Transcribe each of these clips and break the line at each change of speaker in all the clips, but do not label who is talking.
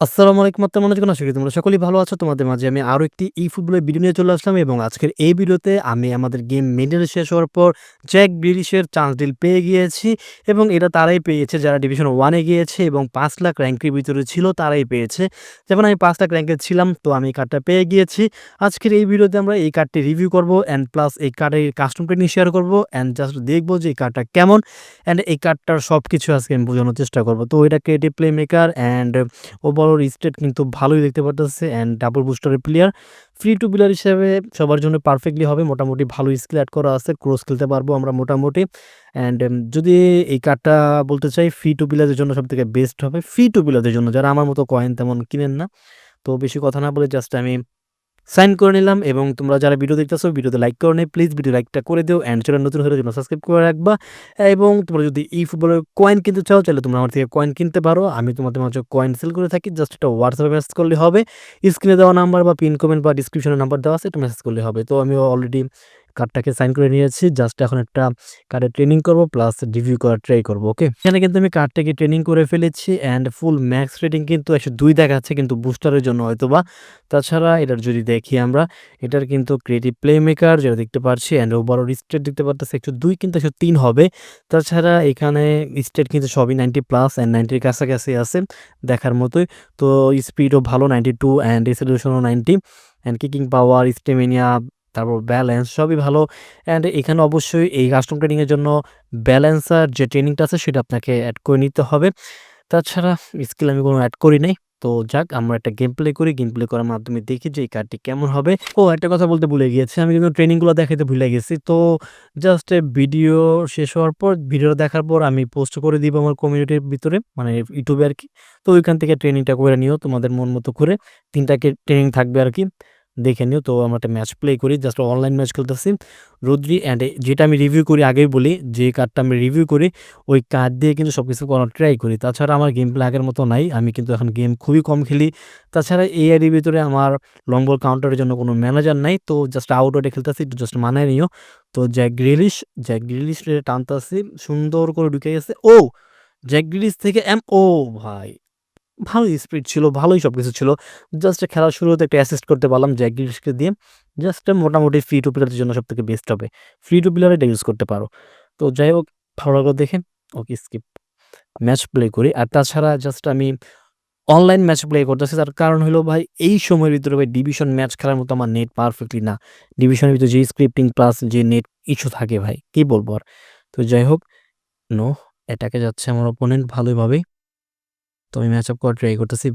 আসসালামু আলাইকুম আপনার মনে আশা করি তোমরা সকলেই ভালো আছো। তোমাদের মাঝে আমি আরও একটি ই-ফুটবলের ভিডিও নিয়ে চলে আসলাম এবং আজকের এই ভিডিওতে আমি আমাদের গেম মেডেল শেষ হওয়ার পর জ্যাক গ্রিলিশের চান্স ডিল পেয়ে গিয়েছি এবং এটা তারাই পেয়েছে যারা ডিভিশন ওয়ানে গিয়েছে এবং পাঁচ লাখ র্যাঙ্কের ভিতরে ছিল, তারাই পেয়েছে। যেমন আমি পাঁচ লাখ র‍্যাংকে ছিলাম, তো আমি এই কার্ডটা পেয়ে গিয়েছি। আজকের এই ভিডিওতে আমরা এই কার্ডটি রিভিউ করব অ্যান্ড প্লাস এই কার্ডের কাস্টম নিয়ে শেয়ার করব অ্যান্ড জাস্ট দেখব যে এই কার্ডটা কেমন অ্যান্ড এই কার্ডটার সব কিছু আজকে আমি বোঝানোর চেষ্টা করব। তো এটা creative play maker and overall stat কিন্তু ভালোই দেখতে পারতেছে অ্যান্ড ডাবল বুস্টারের প্লেয়ার ফ্রি টু প্লেয়ার হিসেবে সবার জন্য পারফেক্টলি হবে, মোটামুটি ভালো স্কিল অ্যাড করা আছে ক্রস খেলতে পারব আমরা মোটামুটি। অ্যান্ড যদি এই কার্ডটা বলতে চাই ফ্রি টু প্লেয়ারদের জন্য সব থেকে বেস্ট হবে ফ্রি টু প্লেয়ারদের জন্য, যারা আমার মতো কয়েন তেমন কিনেন না। তো বেশি কথা না বলে জাস্ট আমি সাইন করে নিলাম এবং তোমরা যারা ভিডিও দেখতেছো, ভিডিওতে লাইক করে নেই প্লিজ ভিডিও লাইকটা করে দিও অ্যান্ড চ্যানেল নতুন হলে জন্য সাবস্ক্রাইব করে রাখবা। এবং তোমরা যদি এই ফুটবলের কয়েন কিনতে চাও তাহলে তোমরা আমার থেকে কয়েন কিনতে পারো। আমি তোমাদের মাঝে কয়েন সেল করে থাকি জাস্ট একটা হোয়াটসঅ্যাপে মেসেজ করলে হবে। স্ক্রিনে দেওয়া নাম্বার বা পিন কমেন্ট বা ডিসক্রিপশনের নাম্বার দেওয়া আছে এটা মেসেজ করলে হবে। তো আমি অলরেডি কার্ডটাকে সাইন করে নিয়েছি। জাস্ট এখন একটা কার্ডে ট্রেনিং করব প্লাস রিভিউ করার ট্রাই করব ওকে এখানে কিন্তু আমি কার্ডটাকে ট্রেনিং করে ফেলেছি অ্যান্ড ফুল ম্যাক্স রেটিং কিন্তু একশো দুই দেখাচ্ছে, কিন্তু বুস্টারের জন্য হয়তো বা তাছাড়া এটার যদি দেখি আমরা, এটার কিন্তু ক্রিয়েটিভ প্লে মেকার যেটা দেখতে পাচ্ছি অ্যান্ড ওভারঅল স্টেট দেখতে পারতেছে একশো দুই, কিন্তু একশো তিন হবে। তাছাড়া এখানে স্টেট কিন্তু সবই নাইনটি প্লাস অ্যান্ড নাইনটির কাছাকাছি আছে দেখার মতোই। তো স্পিডও ভালো ninety two and রেসলিউশনও ninety and kicking power stamina তারপর ব্যালেন্স সবই ভালো অ্যান্ড এখানে অবশ্যই এই কাস্টম ট্রেনিংয়ের জন্য ব্যালেন্সার যে ট্রেনিংটা আছে সেটা আপনাকে অ্যাড করে নিতে হবে। তাছাড়া স্কিল আমি কোনো অ্যাড করি নাই। তো যাক, আমরা একটা গেম প্লে করি। গেম প্লে করার মাধ্যমে দেখি যে এই কার্ডটি কেমন হবে। ও, একটা কথা বলতে ভুলে গিয়েছি। আমি কিন্তু ট্রেনিংগুলো দেখাতে ভুলে গেছি। তো জাস্ট ভিডিও শেষ হওয়ার পর ভিডিও দেখার পর আমি পোস্ট করে দিব আমার কমিউনিটির ভিতরে মানে ইউটিউবে আর কি। তো ওইখান থেকে ট্রেনিংটা করে নিও তোমাদের মন মতো করে। তিনটাকে ট্রেনিং থাকবে আর কি। দেখে নিও। তো আমরা একটা ম্যাচ প্লে করি জাস্ট অনলাইন ম্যাচ খেলতেছি। রুদ্রি অ্যান্ড যেটা আমি রিভিউ করি, আগেই বলি, যে কার্ডটা আমি রিভিউ করি, ওই কার্ড দিয়ে কিন্তু সব কিছু করার ট্রাই করি। তাছাড়া আমার গেম প্লে আগের মতো নাই, আমি কিন্তু এখন গেম খুবই কম খেলি। তাছাড়া এই আইডির ভিতরে আমার লং বল কাউন্টারের জন্য কোনো ম্যানেজার নাই, তো জাস্ট আউটডোরে খেলতেছি জাস্ট মানায় নিও। তো জ্যাক গ্রিলিশ জ্যাক গ্রিলিশ টানতেছি, সুন্দর করে ঢুকে গেছে। ও! জ্যাক গ্রিলিশ থেকে এম ও ভাই ভালোই স্পিড ছিল, ভালোই সব কিছু ছিল। জাস্ট খেলার শুরুতে একটা অ্যাসিস্ট করতে পারলাম জ্যাক গ্রিলিশকে দিয়ে। জাস্ট মোটামুটি ফ্রি টু প্লেয়ারদের জন্য সবথেকে বেস্ট হবে। ফ্রি টু প্লেয়ার এটা ইউজ করতে পারো। তো যাই হোক ভালো লাগল দেখে। ওকে স্কিপ। ম্যাচ প্লে করি। আর তাছাড়া জাস্ট আমি অনলাইন ম্যাচ প্লে করতেছি তার কারণ হলো ভাই এই সময়ের ভিতরে ভাই ডিভিশন ম্যাচ খেলার মতো আমার নেট পারফেক্টলি না। ডিভিশনের ভিতরে যে স্ক্রিপ্টিং প্লাস যে নেট ইস্যু থাকে ভাই কি বলব আর। তো যাই হোক নো এটাকে যাচ্ছে আমার অপোনেন্ট ভালোইভাবেই। তো আমি ম্যাচ আপ করার ট্রাই করতেছি।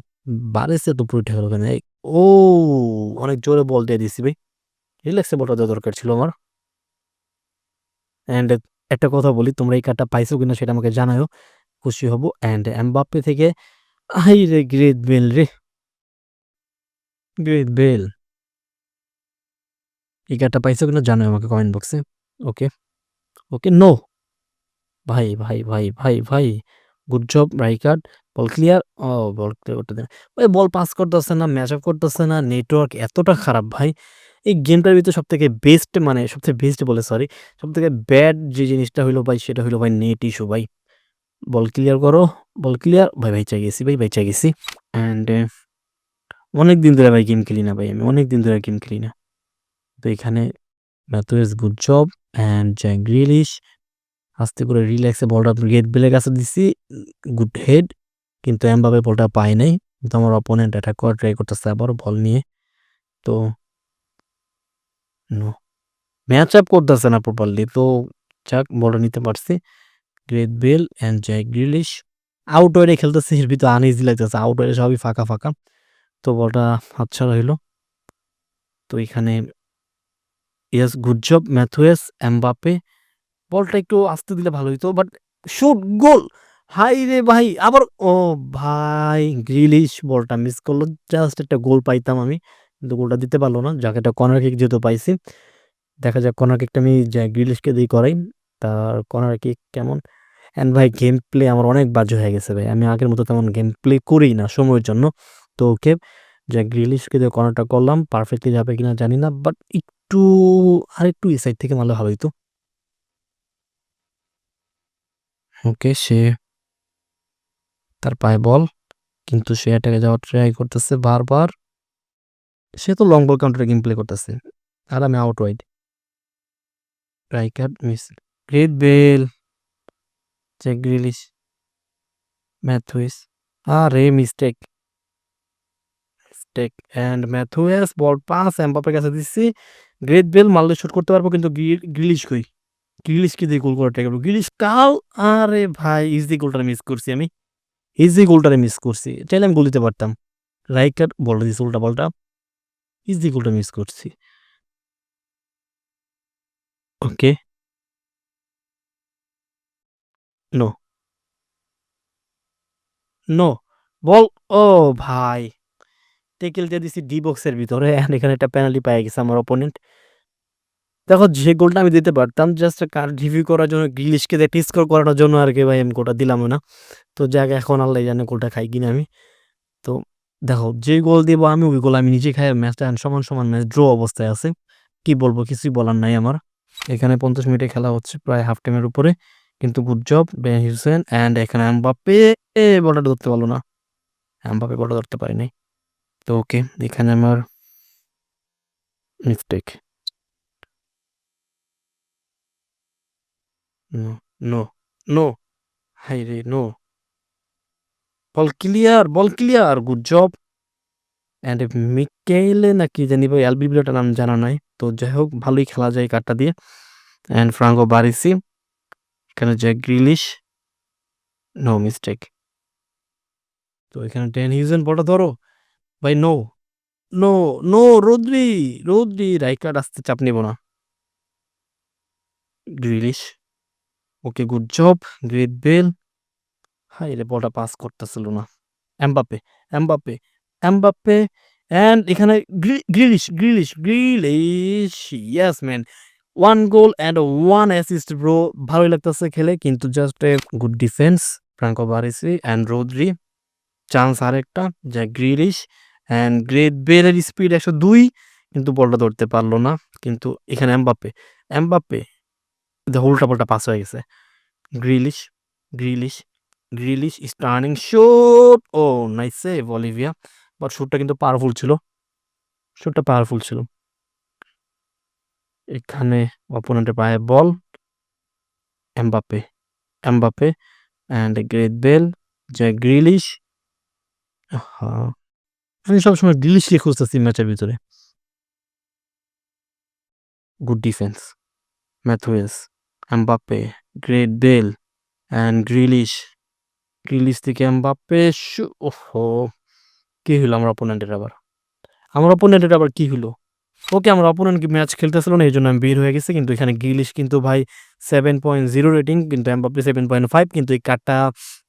বারেসে তো পুরো ঠেকালো কেন? ও অনেক জোরে বল দিয়ে দিছি ভাই। রিল্যাক্সে বলটা দেওয়া দরকার ছিল আমার। অ্যান্ড একটা কথা বলি তোমরা এই কার্ডটা পাইছো কিনা সেটা আমাকে জানায়ও। খুশি হব। অ্যান্ড এমবাপ্পে থেকে আই রে গ্রেট বেল রে! Gareth Bale. এই কার্ডটা পাইছো কিনা জানাও আমাকে কমেন্ট বক্সে। ওকে। Okay no! ভাই, ভাই, ভাই, ভাই, ভাই। Good job Rijkaard. Ball clear. ও বল ক্লিয়ার করতে। ভাই বল পাস করতেছে না, ম্যাচ আপ করতেছে না, নেটওয়ার্ক এতটা খারাপ ভাই। এই গেমটার ভিতরে সব থেকে বেস্ট মানে সবথেকে বেস্ট বলে সরি। সবথেকে ব্যাড যে জিনিসটা হইল ভাই সেটা হইল ভাই নেট ইস্যু ভাই। বল ক্লিয়ার করো। Ball clear. ভাই ভাই চাই গেছি ভাই বাইচা গেছি। অ্যান্ড অনেক দিন ধরে ভাই গেম খেলি না ভাই আমি। অনেক দিন ধরে গেম খেলি না। তো এখানে Matheus good job and Jack Grealish আস্তে করে রিল্যাক্সে বলটা গেট বেলের কাছে দিছি। Good head. কিন্তু এমবাপে বলটা পায় নাই। কিন্তু আমার অপোনেন্ট অ্যাটাক করার ট্রাই করতেছে আবারও বল নিয়ে। তো নো। ম্যাচ আপ করতেছে না প্রপারলি। তো যাক বলটা নিতে পারছি। Gareth Bale and Jack Grealish আউটওয়ারে খেলতেছে এর ভিতরে আনইজি লাগতেছে। আউটওয়ারে সবই ফাঁকা, ফাঁকা। তো বলটা হাতছাড়া হইল। তো এখানে yes good job Matheus, Mbappe. বলটা একটু আস্তে দিলে ভালো হইতো। But shoot goal! হায়রে ভাই! আবার, ও ভাই গ্রিলিশ বলটা মিস করল। জাস্ট একটা গোল পাইতাম আমি। কিন্তু গোলটা দিতে পারল না। যাকে একটা কর্নার কিক যেহেতু পাইছি। দেখা যাক কর্নার কিকটা আমি গ্রিলিশকে দিয়ে করাই। তার কর্নার কিক কেমন? অ্যান্ড ভাই গেম প্লে আমার অনেক বাজে হয়ে গেছে ভাই। আমি আগের মতো তেমন গেম প্লে করি না সময়ের জন্য। তো ওকে জ্যাক গ্রিলিশকে দিয়ে কর্নারটা করলাম। পারফেক্টলি যাবে কিনা জানি না। বাট একটু, আরেকটু এই সাইড থেকে ভালো হইতো। ওকে, সে তার পায়ে বল। কিন্তু সে অ্যাটাকে যাওয়ার ট্রাই করতেছে বারবার। সে তো লং বল কাউন্টারে গেম প্লে করতেছে। আর আমি out wide. Rijkaard miss. Gareth Bale. Jack Grealish. Matheus. আরে mistake. Mistake and Matheus ball pass এমবাপ্পের কাছে দিচ্ছি। গ্রেট বেল মারলে শুট করতে পারব, কিন্তু গ্রিলিশ কই? গ্রিলিশকে দিয়ে গোল ট্রাই করব। গ্রিলিশ কাল আরে ভাই ইজি গোলটারে মিস করছি আমি। ইজি গোলটারে মিস করছি। চাইলে আমি গোল দিতে পারতাম। রাইকার্ড বলটা দিছে উল্টা পাল্টা। ইজি গোলটা মিস করছি। ওকে। নো। নো। বল, ও ভাই! টেকেল দিয়ে দিছি ডি বক্সের ভিতরে এখানে একটা পেনাল্টি পাই গেছে আমার অপোনেন্ট। দেখো যে গোলটা আমি দিতে পারতাম জাস্ট কার রিভিউ করার জন্য গ্রিলিশকে একটা স্কোর করানোর জন্য আর কি ভাই আমি গোলটা দিলামও না। তো যাক এখন আল্লাহই জানে গোলটা খাই কিনা আমি। তো দেখো যে গোল দিব আমি ওই গোল আমি নিজে খাই ম্যাচটা সমান, সমান ম্যাচ ড্র অবস্থায় আছে। কি বলব কিছুই বলার নাই আমার। এখানে ৫০ মিনিটে খেলা হচ্ছে প্রায় হাফ টাইমের উপরে। কিন্তু good job Ben Huijsen and এখানে এ বলটা ধরতে পারল না। এমবাপ্পে বলটা ধরতে পারে নাই। তো ওকে এখানে আমার mistake. No, no, no. High রে no. Ball clear, ball clear. Good job. And মিকেইলে না কি জানি ভাই অ্যালবিবলিওটার নাম জানা নাই। তো যাই হোক ভালোই খেলা যায় কার্ডটা দিয়ে। And Franco Baresi. এখানে জ্যাক গ্রিলিশ। No mistake. তো এখানে ড্যান হিউজেন বলটা ধরো। ভাই no. No, no Rodri, Rodri Rijkaard আসতে চাপ নিব না। Grealish. Okay good job. Great Bale. হায়রে বলটা পাস করতেছিল না। এমবাপ্পে, এমবাপ্পে, এমবাপ্পে অ্যান্ড এখানে Gree Grealish, Grealish, Grealish yes man. One goal and one assist bro ভালোই লাগতেছে খেলে কিন্তু just a good defence Franco Baresi and Rodri. Chance আরেকটা জ্যাক গ্রিলিশ অ্যান্ড গ্রেট বেলের স্পিড ১০২ কিন্তু বলটা ধরতে পারল না। কিন্তু এখানে এমবাপ্পে, এমবাপ্পে দেখো উল্টা-পাল্টা পাস হয়ে গেছে। Grealish, Grealish, Grealish is turning shoot oh nice save Olivia. But শুটটা কিন্তু পাওয়ারফুল ছিল। শুটটা পাওয়ারফুল ছিল। এখানে অপোনেন্টের পায়ে ball. Mbappe, Mbappe and Gareth Bale, Jack Grealish. আমি সবসময় গ্রিলিশকে খুঁজতেছি ম্যাচের ভিতরে। Good defence. Matheus, Mbappe, Gareth Bale and Grealish. Grealish থেকে এমবাপ্পে ওহো কী হলো আমার অপোনেন্টের আবার? আমার অপোনেন্টের আবার কী হলো ওকে আমার অপোনেন্ট ম্যাচ খেলতেছিল না এই জন্য আমি বের হয়ে গেছি। কিন্তু এখানে গ্রিলিশ কিন্তু ভাই 7.0 রেটিং কিন্তু এমবাপ্পে 7.5 কিন্তু এই কার্ডটা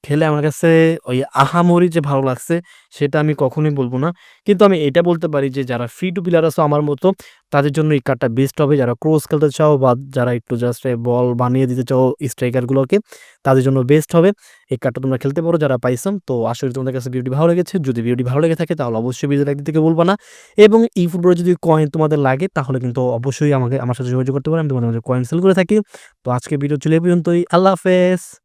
খেলে আমার কাছে ওই আহামরি যে ভালো লাগছে, সেটা আমি কখনোই বলব না। কিন্তু আমি এটা বলতে পারি যে, যারা ফ্রি টু প্লেয়ার আছো আমার মতো, তাদের জন্য এই কার্ডটা বেস্ট হবে। যারা ক্রস খেলতে চাও বা যারা একটু জাস্ট বল বানিয়ে দিতে চাও স্ট্রাইকারগুলোকে তাদের জন্য বেস্ট হবে। এই কার্ডটা তোমরা খেলতে পারো যারা পাইসাম তো আসলে তোমাদের কাছে ভিডিওটি ভালো লেগেছে। যদি ভিডিওটি ভালো লেগে থাকে, তাহলে অবশ্যই ভিডিওতে লাইক দিতে ভুলবা না। এবং এই ফুটবলে যদি কয়েন তোমাদের লাগে, তাহলে কিন্তু অবশ্যই আমাকে, আমার সাথে যোগাযোগ করতে পারো। আমি তোমাদের কয়েন সেল করে থাকি। তো আজকে ভিডিও চলে পর্যন্তই। আল্লাহ হাফেজ।